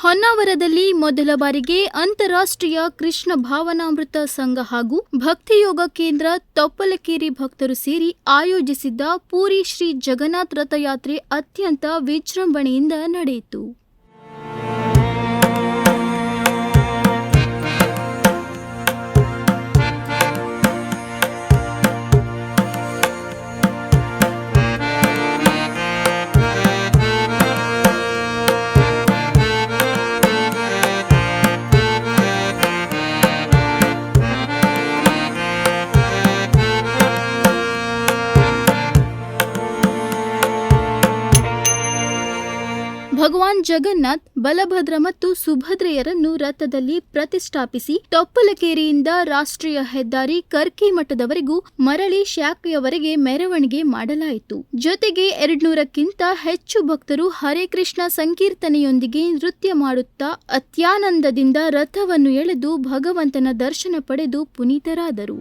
ಹೊನ್ನಾವರದಲ್ಲಿ ಮೊದಲ ಬಾರಿಗೆ ಅಂತಾರಾಷ್ಟ್ರೀಯ ಕೃಷ್ಣ ಭಾವನಾಮೃತ ಸಂಘ ಹಾಗೂ ಭಕ್ತಿಯೋಗ ಕೇಂದ್ರ ತೊಪ್ಪಲಕೇರಿ ಭಕ್ತರು ಸೇರಿ ಆಯೋಜಿಸಿದ್ದ ಪೂರಿ ಶ್ರೀ ಜಗನ್ನಾಥ್ ರಥಯಾತ್ರೆ ಅತ್ಯಂತ ವಿಜೃಂಭಣೆಯಿಂದ ನಡೆಯಿತು. ಭಗವಾನ್ ಜಗನ್ನಾಥ್, ಬಲಭದ್ರ ಮತ್ತು ಸುಭದ್ರೆಯರನ್ನು ರಥದಲ್ಲಿ ಪ್ರತಿಷ್ಠಾಪಿಸಿ ತೊಪ್ಪಲಕೇರಿಯಿಂದ ರಾಷ್ಟ್ರೀಯ ಹೆದ್ದಾರಿ ಕರ್ಕಿ ಮಠದವರೆಗೂ ಮರಳಿ ಶಾಖೆಯವರೆಗೆ ಮೆರವಣಿಗೆ ಮಾಡಲಾಯಿತು. ಜೊತೆಗೆ ಎರಡ್ನೂರಕ್ಕಿಂತ ಹೆಚ್ಚು ಭಕ್ತರು ಹರೇ ಕೃಷ್ಣ ಸಂಕೀರ್ತನೆಯೊಂದಿಗೆ ನೃತ್ಯ ಮಾಡುತ್ತಾ ಅತ್ಯಾನಂದದಿಂದ ರಥವನ್ನು ಎಳೆದು ಭಗವಂತನ ದರ್ಶನ ಪಡೆದು ಪುನೀತರಾದರು.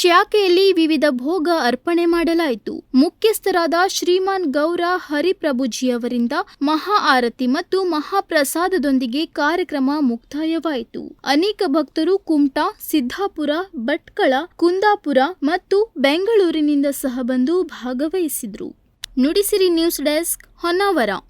ಶಾಖೆಯಲ್ಲಿ ವಿವಿಧ ಭೋಗ ಅರ್ಪಣೆ ಮಾಡಲಾಯಿತು. ಮುಖ್ಯಸ್ಥರಾದ ಶ್ರೀಮಾನ್ ಗೌರ ಹರಿಪ್ರಭುಜಿಯವರಿಂದ ಮಹಾ ಆರತಿ ಮತ್ತು ಮಹಾಪ್ರಸಾದದೊಂದಿಗೆ ಕಾರ್ಯಕ್ರಮ ಮುಕ್ತಾಯವಾಯಿತು. ಅನೇಕ ಭಕ್ತರು ಕುಮಟಾ, ಸಿದ್ದಾಪುರ, ಭಟ್ಕಳ, ಕುಂದಾಪುರ ಮತ್ತು ಬೆಂಗಳೂರಿನಿಂದ ಸಹ ಬಂದು ಭಾಗವಹಿಸಿದ್ರು. Nudisiri news desk Honnavar.